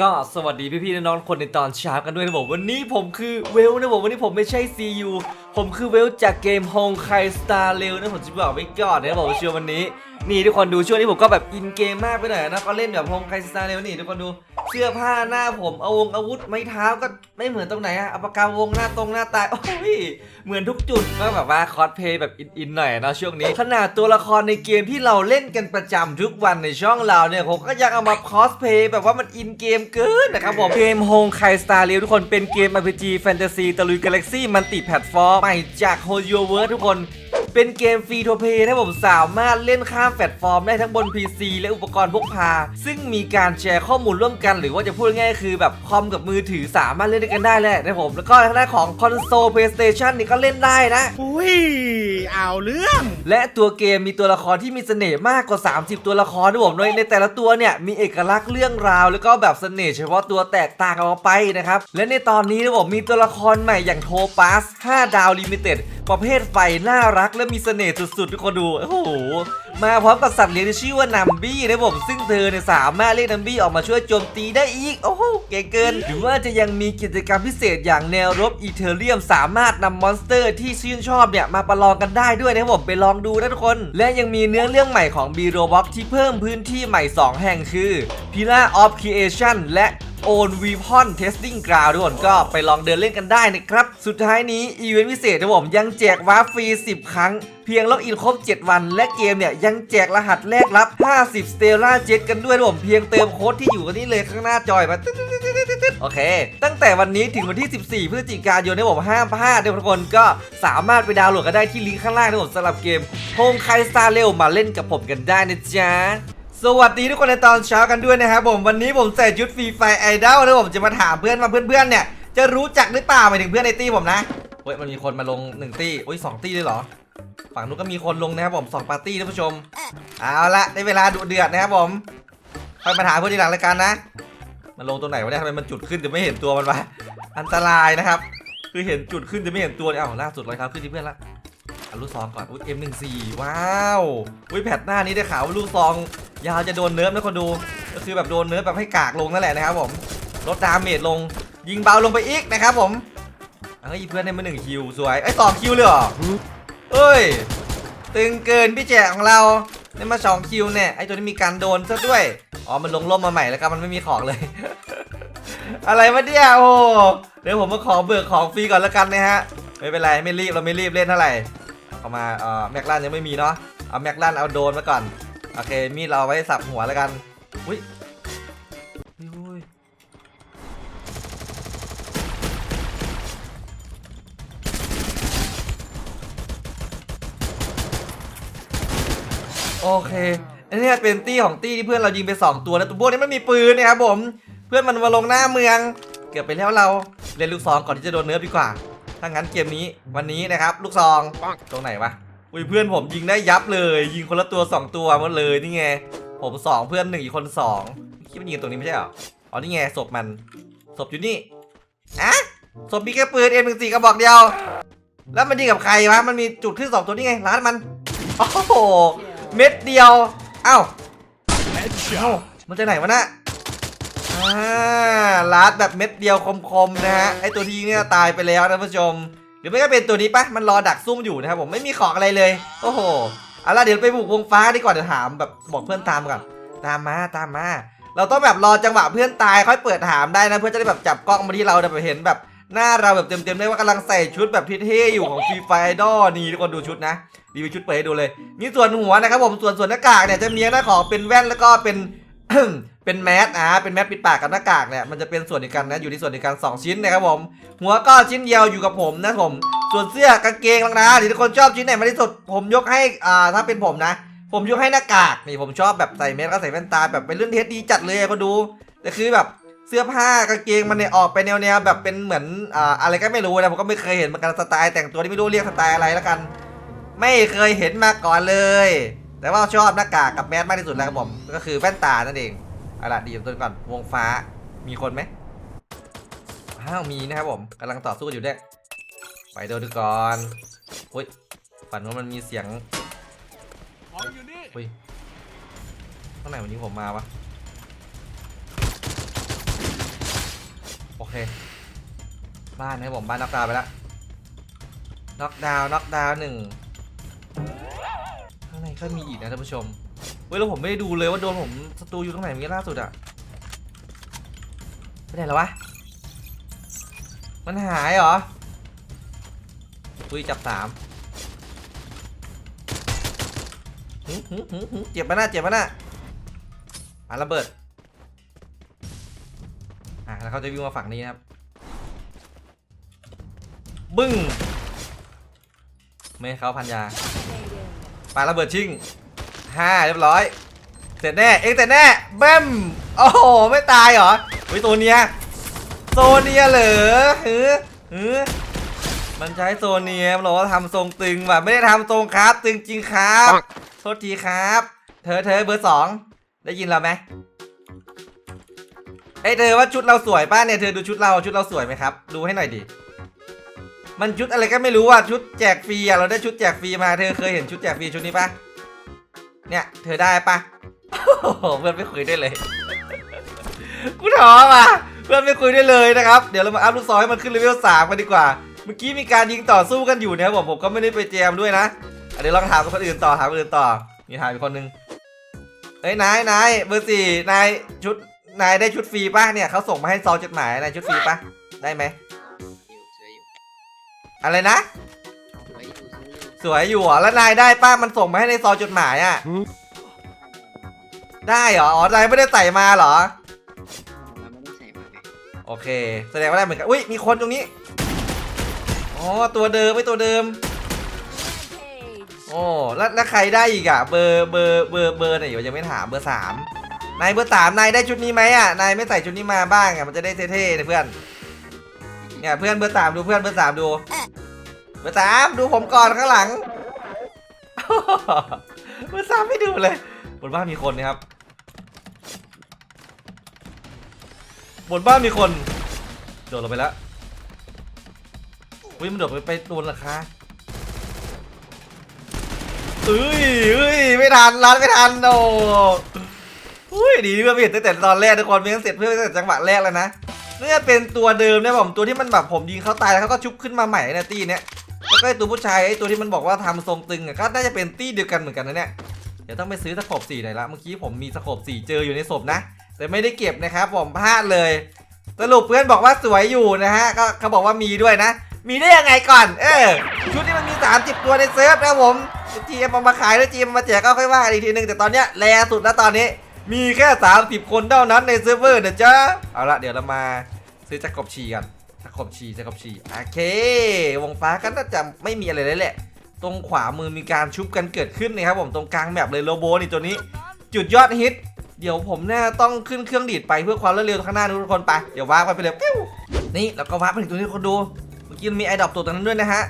ก็สวัสดีพี่ๆน้องๆคนในตอนเช้ากันด้วยนะผมวันนี้ผมคือเวลนะผมวันนี้ผมไม่ใช่ CU ผมคือเวลจากเกม Hong Kai Star Rail นะผมจะบอกไว้ก่อนนะผมเชื่อวันนี้ นี่ทุกคนดูช่วงนี้ผมก็แบบอินเกมมากไปหน่อยนะก็เล่นแบบฮองไคสตาร์เลวนี่ทุกคนดู เสื้อผ้าหน้าผมเอาวงอาวุธไม้เท้าก็ไม่เหมือนตรงไหนอะเอาปากกาวงหน้าตรงหน้าตายโอ้ยเหมือนทุกจุดก็แบบว่าคอสเพย์แบบอินๆหน่อยนะช่วงนี้ ขนาดตัวละครในเกมที่เราเล่นกันประจำทุกวันในช่องเราเนี่ยผมก็ยังเอามาคอสเพย์แบบว่ามันอินเกมเกินนะครับผมเกม Hong Kai Star Rail ทุกคนเป็นเกม RPG Fantasy ตะลุยกาแล็กซี่มันติแพลตฟอร์มใหม่จาก h o y o w o r ทุกคน เป็นเกมฟรีโทเพย์ที่ผมสามารถเล่นข้ามแพลตฟอร์มได้ทั้งบน PC และอุปกรณ์พกพา ซึ่งมีการแชร์ข้อมูลร่วมกัน หรือว่าจะพูดง่ายๆคือแบบคอมกับมือถือสามารถเล่นด้วยกันได้แหละนะผมแล้วก็ทางด้านของคอนโซล PlayStation นี่ก็เล่นได้นะอุ้ยเอาเรื่อง และตัวเกมมีตัวละครที่มีเสน่ห์มากกว่า 30 ตัวละครนะผมโดยในแต่ละตัวเนี่ยมีเอกลักษณ์เรื่องราว แล้วก็แบบเสน่ห์เฉพาะตัวแตกต่างกันออกไปนะครับและในตอนนี้นะผมมีตัวละครใหม่อย่างโทปัส5ดาวลิมิเต็ดประเภทไฟน่ารักและมีเสน่ห์สุดๆทุกคนดูโอ้โหมาพร้อมกับสัตว์เลี้ยงที่ชื่อว่านัมบี้นะผมซึ่งเธอเนี่ยสามารถเรียกนัมบี้ออกมาช่วยโจมตีได้อีกโอ้โหเก่งเกินหรือว่าจะยังมีกิจกรรมพิเศษอย่างแนวรบอีเทเรียม สามารถนำมอนสเตอร์ที่ชื่นชอบเนี่ยมาประลองกันได้ด้วยนะผมไปลองดูนะทุกคน และยังมีเนื้อเรื่องใหม่ของ b ีโรบ็อกที่เพิ่มพื้นที่ใหม่ 2 แห่งคือ Pillar of Creation และ Own Weapon Testing Ground ทุกคนก็ไปลองเดินเล่นกันได้นะครับ สุดท้ายนี้อีเวนต์พิเศษนะผมยังแจกวาร์ฟรี 10 ครั้ง เพียงล็อกอินครบ 7 วัน และเกมเนี่ยยังแจกรหัสแลกรับ 50 Stellar Jet กันด้วยนะผมเพียงเติมโค้ดที่อยู่กันนี้เลยข้างหน้าจอยมาโอเค ตั้งแต่วันนี้ถึงวันที่ 14 พฤศจิกายนนะผมห้ามพลาดทุกคนก็สามารถไปดาวน์โหลดกันได้ที่ลิงก์ข้างล่างนะผมสำหรับเกม Home Kai Star Rail มาเล่นกับผมกันได้นะจ๊ะ สวัสดีทุกคนในตอนเช้ากันด้วยนะครับผมวันนี้ผมใส่ชุดฟรีไฟไอดอลนะผมจะมาถามเพื่อนว่าเพื่อนๆเนี่ยจะรู้จักหรือเปล่าหมายถึงเพื่อนในตี้ผมนะเฮ้ยมันมีคนมาลงหนึ่งตี้โอ้ยสองตี้เลยเหรอ ฝั่งนู้นก็มีคนลงนะครับผมสองปาร์ตี้ท่านผู้ชมเอาละได้เวลาดูเดือดนะครับผมค่อยมาถามเพื่อนทีหลังรายการนะมันลงตัวไหนวะเนี่ยทำไมมันจุดขึ้นจะไม่เห็นตัวมันวะอันตรายนะครับ คือเห็นจุดขึ้นจะไม่เห็นตัวเนี่ยอ้าวล่าสุดเลยครับขึ้นที่เพื่อนละ เอาลูกซองก่อนอุ้ย M14 ว้าวอุ้ยแพทหน้านี้ได้ข่าวว่าลูกซอง ยาวจะโดนเนิร์ฟนะคนดู ก็คือแบบโดนเนิร์ฟแบบให้กากลงนั่นแหละนะครับผมลดดาเมจลง ยิงเบาลงไปอีกนะครับผมเอ้ยเพื่อนได้มาหนึ่งคิวสวยไอ้สองคิวเลยเหรอเอ้ยตึงเกินพี่แจกของเราได้มาสองคิวเนี่ยไอ้ตัวนี้มีการโดนซะด้วยอ๋อมันลงล่มมาใหม่แล้วครับมันไม่มีของเลย อะไรวะเนี่ยโอ้เดี๋ยวผมมาขอเบิกของฟรีก่อนแล้วกันนะฮะไม่เป็นไรไม่รีบเราไม่รีบเล่นเท่าไหร่ เอามาเอ่อแม็กลันยังไม่มีเนาะเอาแม็กลันเอาโดนมาก่อนโอเคมีดเราไว้สับหัวแล้วกันอุ้ยอุ้ยโอเคอันนี้เป็นตี้ของตี้ที่เพื่อนเรายิงไป 2 ตัวแล้วตัวพวกนี้มันมีปืนนะครับผม เพื่อนมันมาลงหน้าเมือง เกือบไปแล้วเราเล่นลูกซองก่อนที่จะโดนเนื้อดีกว่า ถ้างั้นเกมนี้วันนี้นะครับ ลูกซองตรงไหนวะอุ้ยเพื่อนผมยิงได้ยับเลย ยิงคนละตัว 2 ตัวหมดเลยนี่ไง ผมสองเพื่อนหนึ่งอีกคนสองคิดว่ายิงตรงนี้ไม่ใช่หรออ๋อนี่ไงศพมันศพอยู่นี่อะศพมีแค่ปืนเอ็มหนึ่งสี่กระบอกเดียว แล้วมันยิงกับใครวะมันมีจุดขึ้นสองตัวนี่ไงร้านมันโอ้โหเม็ดเดียวเอ้าเอ้ามันจะไหนวะน่ะอ่า ลาดแบบเม็ดเดียวคมๆนะฮะไอตัวที่ยิงเนี่ยตายไปแล้วนะผู้ชมหรือไม่ก็เป็นตัวนี้ปะมันรอดักซุ่มอยู่นะครับผมไม่มีของอะไรเลย โอ้โหเอาล่ะเดี๋ยวไปบุกวงฟ้าดีกว่าเดี๋ยวถามแบบบอกเพื่อนตามก่อนตามมาตามมา เราต้องแบบรอจังหวะเพื่อนตายค่อยเปิดถามได้นะ เพื่อจะได้แบบจับกล้องมาที่เราแบบเห็นแบบหน้าเราแบบเต็มๆได้ว่ากำลังใส่ชุดแบบเท่ๆอยู่ของฟรีไฟดอนี่ทุกคนดูชุดนะดีไปชุดเปิดให้ดูเลยนี่ส่วนหัวนะครับผมส่วนส่วนหน้ากากเนี่ยจะมีหน้าของเป็นแว่นแล้วก็เป็น เป็นแมสอะเป็นแมสปิดปากกับหน้ากากเนี่ยมันจะเป็นส่วนเดียวกันนะอยู่ที่ส่วนเดียวกันสองชิ้นนะครับผม หัวก็ชิ้นเดียวอยู่กับผมนะผม ส่วนเสื้อกางเกงลังนะที่ทุกคนชอบชิ้นไหนมากที่สุดผมยกให้อ่าถ้าเป็นผมนะ ผมยกให้หน้ากากนี่ผมชอบแบบใส่เมสก็ใส่แว่นตาแบบเป็นเรื่องเทสดีจัดเลยก็ดูแต่คือแบบเสื้อผ้ากางเกงมันเนี่ยออกไปแนวๆแบบเป็นเหมือนอ่าอะไรก็ไม่รู้นะผมก็ไม่เคยเห็นเหมือนกันสไตล์แต่งตัวที่ไม่รู้เรียกสไตล์อะไรแล้วกัน ไม่เคยเห็นมาก่อนเลย แต่ว่าชอบหน้ากากกับแมสมากที่สุดแล้วครับผมก็คือแว่นตานั่นเอง เอาล่ะดีต้นก่อน วงฟ้า มีคนไหมอ้าวมีนะครับผมกำลังต่อสู้อยู่ด้วย ไปดูดูก่อนอุ้ยฝันว่ามันมีเสียงของอยู่นี่อุ้ยข้างไหนวันนี้ผมมาวะ โอเค บ้านนะครับผม บ้านน็อกดาวน์ไปแล้วน็อกดาวน์น็อกดาวน์หนึ่งข้างในก็มีอีกนะท่านผู้ชม เว้ยแล้วผมไม่ได้ดูเลยว่าโดนผมศัตรูอยู่ตรงไหนเมื่อกี้ล่าสุดอะไปไหนแล้ววะ มันหายเหรอ อุ้ยจับสามเจ็บปะน่ะเจ็บปะน่ะอะระเบิด อะแล้วเขาจะวิ่งมาฝั่งนี้นะครับ บึ้ง ไม่ให้เขาพันยาปาระเบิดชิง ห้าเรียบร้อย เสร็จแน่ เอ็งเสร็จแน่แบมโอ้โห ไม่ตายเหรอเฮ้ยตัวเนี้ยโซเนียเหรอหือหือมันใช้โซเนียมันบอกว่าทำทรงตึงว่ะไม่ได้ทำทรงครับ ตึงจริงครับ โทษทีครับ เธอเธอเบอร์สองได้ยินเราไหมเอ้ยเธอว่าชุดเราสวยป่ะเนี่ยเธอดูชุดเราชุดเราสวยไหมครับ ดูให้หน่อยดิมันชุดอะไรก็ไม่รู้อะชุดแจกฟรีอะเราได้ชุดแจกฟรีมาเธอเคยเห็นชุดแจกฟรีชุดนี้ปะ เนี่ย เธอได้ปะเพื่อนไม่คุยด้วยเลย กูท้อว่ะ เพื่อนไม่คุยด้วยเลยนะครับ เดี๋ยวเรามาอัพลูกซอให้มันขึ้นเลเวลสามกันดีกว่า เมื่อกี้มีการยิงต่อสู้กันอยู่นะครับผม ผมก็ไม่ได้ไปแจมด้วยนะเดี๋ยวลองถามคนอื่นต่อถามคนอื่นต่อ มีถามอีกคนนึงเอ้ยนายนายเบอร์สี่นายชุดนายได้ชุดฟรีป่ะเนี่ยเขาส่งมาให้ซองจดหมายนายชุดฟรีป่ะได้ไหมอยู่สวยอยู่อะไรนะ สวยอยู่สวยอยู่สวยอยู่เหรอแล้วนายได้ป้ามันส่งมาให้ในซองจดหมายอะ ได้เหรอ อ๋อนายไม่ได้ใส่มาเหรอ เราไม่ได้ใส่มาไงโอเค แสดงว่าได้เหมือนกัน อุ้ย มีคนตรงนี้ อ๋อ ตัวเดิมไม่ตัวเดิม โอ้แล้วแล้วใครได้อีกอะ เบอร์เบอร์เบอร์เบอร์ไหนอยู่ยังไม่ถาม เบอร์สามนายเบอร์สามนายได้ชุดนี้ไหมอะ นายไม่ใส่ชุดนี้มาบ้างอะ มันจะได้เท่ๆนะเพื่อน เนี่ยเพื่อนเบอร์สามดูเพื่อนเบอร์สามดู เบอร์สามดูผมก่อนข้างหลังเบอร์สามไม่ดูเลย บนบ้านมีคนนะครับ บนบ้านมีคน โดดลงไปแล้วอุ้ยมันโดดไปไปตัวราคาเอ้ยเอ้ยไม่ทันรันไม่ทันโอ้อุ้ยดีที่เพื่อนไม่เห็นตั้งแต่ตอนแรกทุกคนไม่งั้นเสร็จเพื่อนตั้งแต่จังหวะแรกแล้วนะเนี่ยเป็นตัวเดิมเนี่ยผมตัวที่มันแบบผมยิงเขาตายแล้วเขาก็ชุบขึ้นมาใหม่นยตี้เนี้ย แล้วก็ไอตัวผู้ชายไอ้ตัวที่มันบอกว่าทำทรงตึงอะก็น่าจะเป็นตี้เดียวกันเหมือนกันนะเนี่ยเดี๋ยวต้องไปซื้อสโคบสี่หน่อยละเมื่อกี้ผมมีสโคบสี่เจออยู่ในศพนะ แต่ไม่ได้เก็บนะครับผมพลาดเลย สรุปเพื่อนบอกว่าสวยอยู่นะฮะก็เขาบอกว่ามีด้วยนะ มีได้ยังไงก่อน เออชุดที่มันมี 30 ตัวในเซิร์ฟนะผมจีเอ็มมาขายแล้วจีเอ็มมาแจกก็ค่อยว่าอีกทีนึงแต่ตอนเนี้ยแรสุดแล้วตอนนี้มีแค่ 30 คนเท่านั้นในเซิร์ฟเวอร์นะจ๊ะเอาละเดี๋ยวเรามาซื้อจักรบชีกัน จักรบชีจักรบชีโอเค วงฟ้าก็น่าจะไม่มีอะไรเลยแหละ ตรงขวามือมีการชุบกันเกิดขึ้นนะครับผมตรงกลางแบบเลยโลโบนี่ตัวนี้ จุดยอดฮิต เดี๋ยวผมน่าต้องขึ้นเครื่องดีดไปเพื่อความรวดเร็วข้างหน้าทุกคนไป เดี๋ยววางไปไปเลยปิ้วนี่แล้วก็วางไปถึงตรงนี้คนดู เมื่อกี้มีไอดอปตัวตรงนั้นด้วยนะฮะ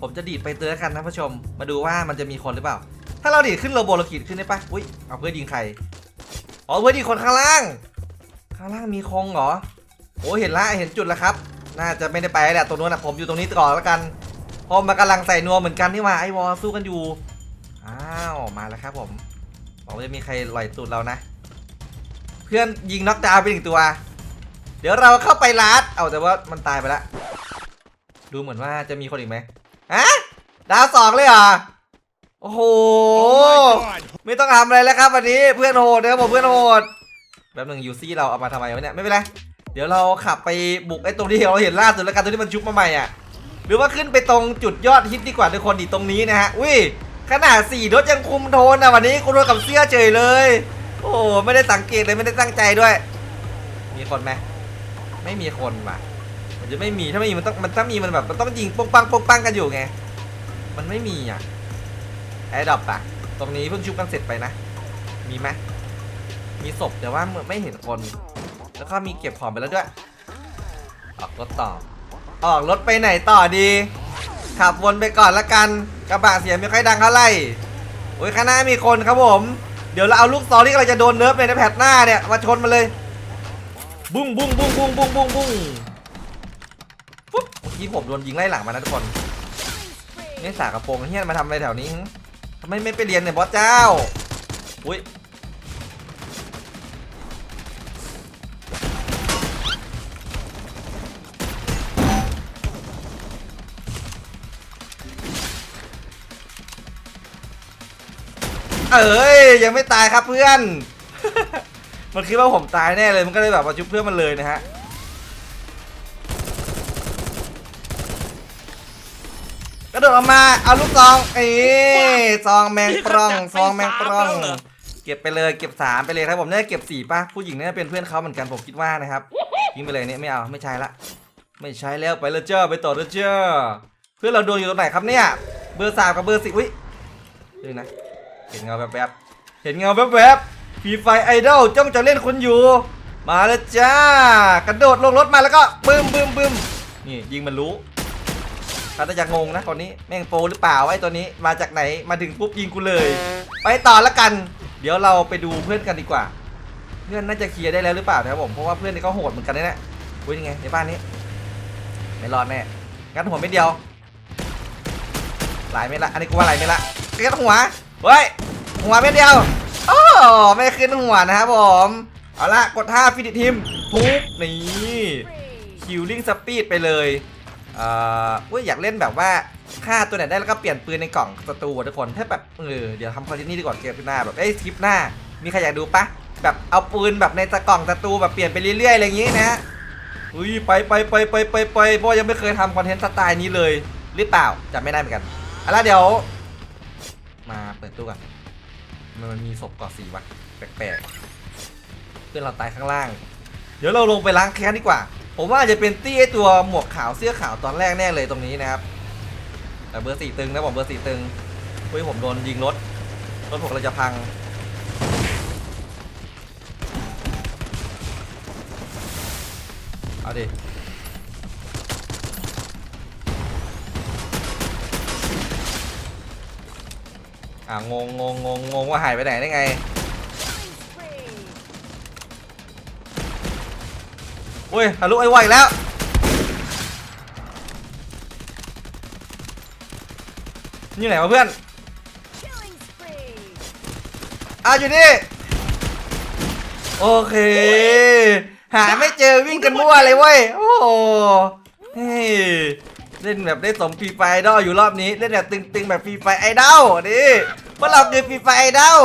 ผมจะดีดไปเตือนกันนะผู้ชม มาดูว่ามันจะมีคนหรือเปล่า ถ้าเราดีดขึ้นโลโบเราขีดขึ้นได้ปะอุ้ยเอาเพื่อยิงใคร อ๋อเพื่อยิงคนข้างล่าง ข้างล่างมีคงเหรอโอ้เห็นละเห็นจุดแล้วครับ น่าจะไม่ได้ไปแหละตรงนู้นนะผมอยู่ตรงนี้ก่อนแล้วกันเพอมันกำลังใส่นัวเหมือนกันนี่หว่าไอวอลสู้กันอยู่อ้าวมาแล้วครับผมบอกว่าจะมีใครลอยตูดเรานะ เพื่อนยิงน็อกดาวไปหนึ่งตัว เดี๋ยวเราเข้าไปลัดเอาแต่ว่ามันตายไปแล้วดูเหมือนว่าจะมีคนอีกไหมฮะดาวสองเลยเหรอโอ้โห ไม่ต้องทำอะไรแล้วครับวันนี้เพื่อนโหดนะครับผมเพื่อนโหดแบบหนึ่งยูซี่เราเอามาทำไมวะเนี่ยไม่เป็นไร เดี๋ยวเราขับไปบุกไอ้ตรงที่เราเห็นล่าสุดแล้วกันตรงที่มันชุบมาใหม่อะ หรือว่าขึ้นไปตรงจุดยอดฮิตดีกว่าทุกคนอีตรงนี้นะฮะ อุ้ยขนาดสี่รถยังคุมโทนนะวันนี้กูโดนกับเสื้อเฉยเลย โอ้โหไม่ได้สังเกตเลยไม่ได้ตั้งใจด้วย มีคนไหมไม่มีคนว่ะมันจะไม่มีถ้าไม่มีมันต้องมันถ้ามีมันแบบมันต้องยิงปงปังปงปังกันอยู่ไง มันไม่มีอะแอร์ดอปอะตรงนี้เพิ่งชุบกันเสร็จไปนะ มีไหมมีศพแต่ว่าไม่เห็นคน แล้วก็มีเก็บของไปแล้วด้วย ออกรถต่อ ออกรถไปไหนต่อดี ขับวนไปก่อนละกัน กระบะเสียงไม่ค่อยดังเท่าไหร่โอ้ยข้างหน้ามีคนครับผม เดี๋ยวเราเอาลูกซอที่กำลังจะโดนเนิร์ฟในแผ่นหน้าเนี่ยมาชนมันเลย บุ้งบุ้งบุ้งบุ้งบุ้งบุ้งบุ้งปุ๊บเมื่อกี้ผมโดนยิงไล่หลังมานะทุกคนนี่สากระโปรงเฮียมาทำอะไรแถวนี้ทำไมไม่ไปเรียนเนี่ยบอสเจ้า อุ้ย เอ้ยยังไม่ตายครับเพื่อน มันคิดว่าผมตายแน่เลยมันก็เลยแบบมาชุบเพื่อนมันเลยนะฮะกระโดดออกมาเอาลูกซองเอ้ยซองแมงปรองซองแมงปรอง เก็บไปเลยเก็บสามไปเลยครับผมน่าจะเก็บสี่ป่ะผู้หญิงน่าจะเป็นเพื่อนเขาเหมือนกันผมคิดว่านะครับทิ้งไปเลยเนี่ยไม่เอาไม่ใช่ละ ไม่ใช้แล้วไปแล้วเจ้าไปต่อแล้วเจ้าเพื่อนเราโดนอยู่ตรงไหนครับเนี่ย เบอร์สามกับเบอร์สี่อุ้ยดูนะ เห็นเงาแวบๆเห็นเงาแวบๆฟีไฟไอดอลจ้องจะเล่นคนอยู่ มาแล้วจ้ากระโดดลงรถมาแล้วก็บึ้มบึ้มบึ้มนี่ยิงมันรู้ถ้าจะงงนะตอนนี้แม่งโปหรือเปล่าไอ้ตัวนี้มาจากไหนมาถึงปุ๊บยิงกูเลย ไปต่อล้วกัน เดี๋ยวเราไปดูเพื่อนกันดีกว่า เพื่อนน่าจะเคลียร์ได้แล้วหรือเปล่านะครับผมเพราะว่าเพื่อนนี่ก็โหดเหมือนกันนะเนี่ยอุ้ยยังไงในบ้านนี้ ไม่รอดแน่งัดหัวไม่เดียวหลายไม่ละอันนี้กูว่าหลายไม่ละงัดหัว เฮ้ย หัวไม่เดียวโอ้ไม่ขึ้นหัวนะครับผม เอาละกดท่าฟินิทีมทุบนี่คิวลิงสปีดไปเลยเอ่อเว้ยอยากเล่นแบบว่าฆ่าตัวไหนได้แล้วก็เปลี่ยนปืนในกล่องศัตรูทุกคนถ้าแบบเออเดี๋ยวทำคอนเทนต์นี้ดีกว่าเกมหน้าแบบเอ้ยคลิปหน้า มีใครอยากดูปะแบบเอาปืนแบบในตะกล่องศัตรูแบบเปลี่ยนไปเรื่อยๆอะไรอย่างงี้นะอุ้ยไปไปไปไปไปไปเพราะว่ายังไม่เคยทำคอนเทนต์สไตล์นี้เลย หรือเปล่าจำไม่ได้เหมือนกันเอาละเดี๋ยว ปิดตู้กันมันมันมีศพก่อสีวะแปลกๆเพื่อนเราตายข้างล่าง เดี๋ยวเราลงไปล้างแค้นดีกว่า ผมว่าจะเป็นตี้ไอตัวหมวกขาวเสื้อขาวตอนแรกแน่เลยตรงนี้นะครับ แต่เบอร์สี่ตึงนะผมเบอร์สี่ตึงเฮ้ยผมโดนยิงรถรถผมกำลังจะพังเอาดิ อะงงงงงงงว่าหายไปไหนได้ไง อุ้ยทะลุไอ้ไหวแล้ว อยู่ไหนวะเพื่อนอะอยู่นี่ โอเค หาไม่เจอวิ่งกันมั่วเลยเว้ย โอ้โหเฮ้ เล่นแบบได้สมฟรีไฟไอดอลอยู่รอบนี้เล่นแบบตึงๆแบบฟรีไฟไอดอลนี่พวกเราคือฟรีไฟไอดอล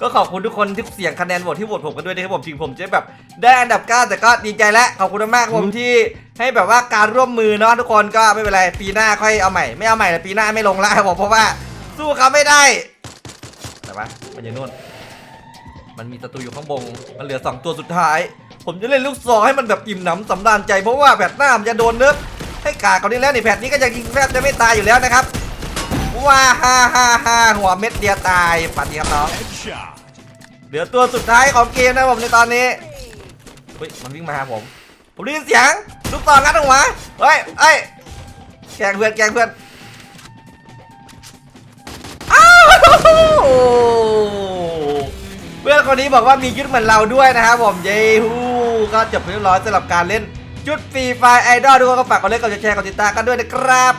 ก็ขอบคุณทุกคนที่เสียงคะแนนโหวตที่โหวตผมกันด้วยนะครับผมถึงผมจะแบบได้อันดับ 9 แต่ก็ดีใจแล้วขอบคุณมากๆครับผมที่ให้แบบว่าการร่วมมือเนาะทุกคนก็ไม่เป็นไรปีหน้าค่อยเอาใหม่ไม่เอาใหม่แล้วปีหน้าไม่ลงแล้วครับผมเพราะว่าสู้เขาไม่ได้แต่ว่ามันอยู่นู่นมันมีศัตรูอยู่ข้างบนมันเหลือ 2 ตัวสุดท้าย ผมจะเล่นลูกซองให้มันแบบอิ่มหนำสำราญใจเพราะว่าแผดหน้ามันจะโดนเนิบให้กาก่อนนี้แล้วนี่แผดนี้ก็จะยิงแทบจะไม่ตายอยู่แล้วนะครับว้าฮ่าฮ่าฮ่าหัวเม็ดเดียวตายปัดดีครับน้องเหลือตัวสุดท้ายของเกมนะผมในตอนนี้เฮ้ยมันวิ่งมาหาผมผมได้ยินเสียงลูกตอนงัดหัวเฮ้ยเฮ้ยแกงเพื่อนแกงเพื่อนอ้าว เพื่อนคนนี้บอกว่ามียุทธเหมือนเราด้วยนะครับผมเย้ฮูก็จบเรียบร้อยสำหรับการเล่นจุดฟรีไฟไอดอลด้วยก็ฝากกดไลค์กดแชร์กดติดตามกันด้วยนะครับ